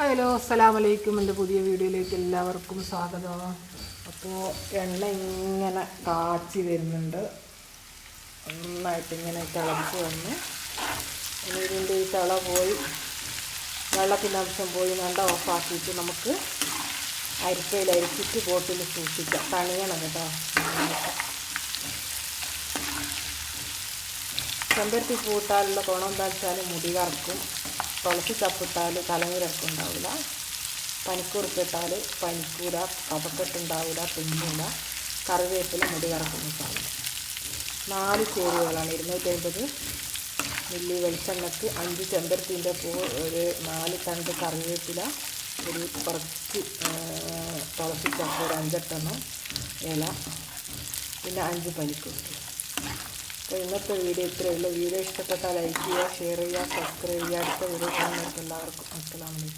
Hello അസ്സലാമലൈക്കും. എന്റെ പുതിയ വീഡിയോയിലേക്ക് എല്ലാവർക്കും സ്വാഗതം. അപ്പോൾ എണ്ണ ഇങ്ങനെ കാച്ചി വരുന്നുണ്ട്. നന്നായിട്ട് ഇങ്ങനെ തിളച്ച് വന്ന്. ഇതിന്റെ ഈ തിള പോയി വെള്ളത്തിന്റെ അംശം പോയി നല്ല ഓഫാക്കിയിട്ട് നമുക്ക് അരിപ്പയിൽ അരിച്ചിട്ട് ബോട്ടിൽ സൂക്ഷിക്കാം. തണിയണം കേട്ടോ. ചെമ്പരത്തി കൂട്ടാനുള്ള ഗുണം എന്താ വെച്ചാൽ മുടി കറക്കും. തുളസി ചപ്പിട്ടാൽ തലമുരക്കം ഉണ്ടാവില്ല പനിക്കുറുപ്പിട്ടാൽ പനിക്കൂല കപക്കെട്ടുണ്ടാവില്ല തുമ്മൂല കറിവേപ്പില മുടി കറക്കുന്ന സാധനം. നാല് ചേരുവകളാണ്. ഇരുന്നൂറ്റി അൻപത് മില്ലി വെളിച്ചെണ്ണക്ക് അഞ്ച് ചെമ്പരത്തിന്റെ പൂ ഒരു നാല് തണ്ട് കറിവേപ്പില ഒരു കുറച്ച് തുളസി ചപ്പ് ഒരു അഞ്ചെട്ടെണ്ണം ഇല പിന്നെ അഞ്ച് പനിക്കുറുപ്പ് അപ്പോൾ ഇന്നത്തെ വീഡിയോ ഇത്രയേ ഉള്ളൂ. വീഡിയോ ഇഷ്ടപ്പെട്ടാൽ ലൈക്ക് ചെയ്യുക ഷെയർ ചെയ്യുക സബ്സ്ക്രൈബ് ചെയ്യുക. അടുത്ത വീഡിയോ കാണുന്നവർക്ക് എല്ലാവർക്കും അസ്സലാമലൈക്കും